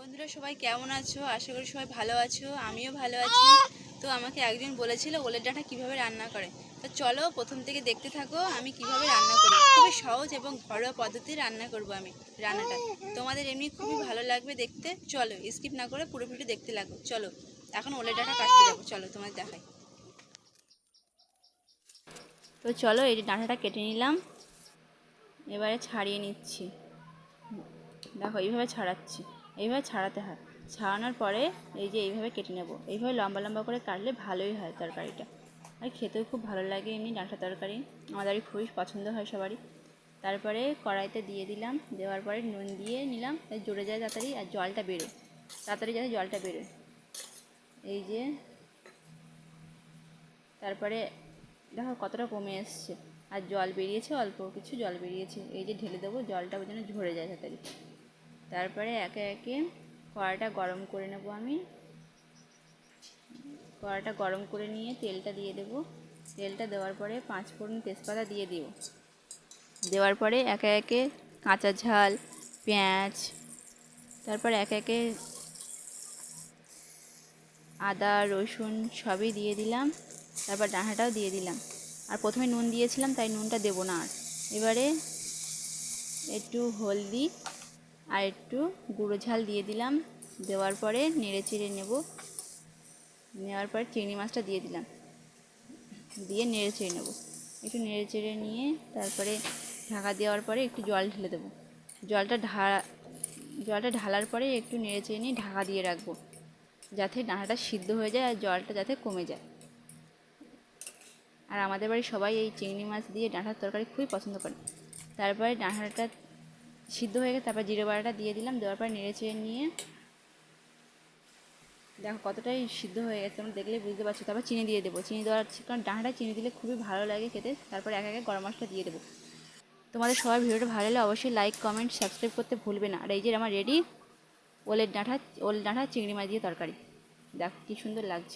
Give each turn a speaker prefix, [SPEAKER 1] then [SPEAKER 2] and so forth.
[SPEAKER 1] বন্ধুরা সবাই কেমন আছো? আশা করি সবাই ভালো আছো, আমিও ভালো আছি। তো আমাকে একজন বলেছিল, ওলের ডাঁটা কীভাবে রান্না করে? তো চলো প্রথম থেকে দেখতে থাকো আমি কীভাবে রান্না করি। খুবই সহজ এবং ঘরোয়া পদ্ধতি রান্না করব আমি রান্নাটা। তোমাদের এমনি খুবই ভালো লাগবে দেখতে। চলো স্কিপ না করে পুরো ভিডিও দেখতে লাগো। চলো, এখন ওলের ডাঁটা কাটতে যাব। চলো, তোমাদের দেখাই। তো চলো, এই ডাঁটাটা কেটে নিলাম। এবারে ছাড়িয়ে নিচ্ছি। দেখো, এইভাবে ছাড়াচ্ছি। এইভাবে ছাড়াতে হয়। ছাড়ানোর পরে এই যে এইভাবে কেটে নেব। এইভাবে লম্বা লম্বা করে কাটলে ভালোই হয় তরকারিটা। আর খেতেও খুব ভালো লাগে এমনি ডাঁটা তরকারি। আমাদের খুবই পছন্দ হয় সবারই। তারপরে কড়াইতে দিয়ে দিলাম। দেওয়ার পরে নুন দিয়ে নিলাম। জড়ে যায় তাড়াতাড়ি আর জলটা বেরোয়। তাড়াতাড়ি যাতে জলটা বেরোয়। এই যে তারপরে দেখো কতটা কমে এসছে। আর জল বেরিয়েছে অল্প, কিছু জল বেরিয়েছে। এই যে ঢেলে দেবো, জলটা ওই যেন ঝরে যায় তাড়াতাড়ি। তারপরে একে একে কড়াটা গরম করে নেব আমি। কড়াটা গরম করে নিয়ে তেলটা দিয়ে দেবো। তেলটা দেওয়ার পরে পাঁচ ফোড়ন তেজপাতা দিয়ে দিব। দেওয়ার পরে একে একে কাঁচা ঝাল, পেঁয়াজ, তারপর একে একে আদা, রসুন সবই দিয়ে দিলাম। তারপর ডাঁটাটাও দিয়ে দিলাম। আর প্রথমে নুন দিয়েছিলাম, তাই নুনটা দেবো না আর। এবারে একটু হলদি আর একটু গুঁড়ো ঝাল দিয়ে দিলাম। দেওয়ার পরে নেড়ে চেড়ে নেব। নেওয়ার পরে চিংড়ি মাছটা দিয়ে দিলাম। দিয়ে নেড়ে চেড়ে নেব। একটু নেড়ে চেড়ে নিয়ে তারপরে ঢাকা দেওয়ার পরে একটু জল ঢেলে দেবো। জলটা ঢালা জলটা ঢালার পরে একটু নেড়ে চেড়ে নিয়ে ঢাকা দিয়ে রাখব। যাতে ডাঁটাটা সিদ্ধ হয়ে যায় আর জলটা যাতে কমে যায়। আর আমাদের বাড়ির সবাই এই চিংড়ি মাছ দিয়ে ডাঁটার তরকারি খুবই পছন্দ করে। তারপরে ডাঁটাটা সিদ্ধ হয়ে গেছে, তারপর জিরে বাড়াটা দিয়ে দিলাম, দেওয়ার পর নেড়ে চেড়ে নিয়ে দেখো কতটাই সিদ্ধ হয়ে গেছে, তোমরা দেখলেই বুঝতে পারছ। তারপর চিনি দিয়ে দেবো, চিনি দেওয়ার কারণ ডাঁটাটা চিনি দিলে খুবই ভালো লাগে খেতে, তারপর এক একে গরম মশলা দিয়ে দেবো। তোমাদের সবার ভিডিওটা ভালো লাগলে অবশ্যই লাইক কমেন্ট সাবস্ক্রাইব করতে ভুলবে না। আর এই যে আমার রেডি ওলের ডাঁটা ওলের ডাঁটা চিংড়ি মাছ দিয়ে তরকারি। দেখো কী সুন্দর লাগছে।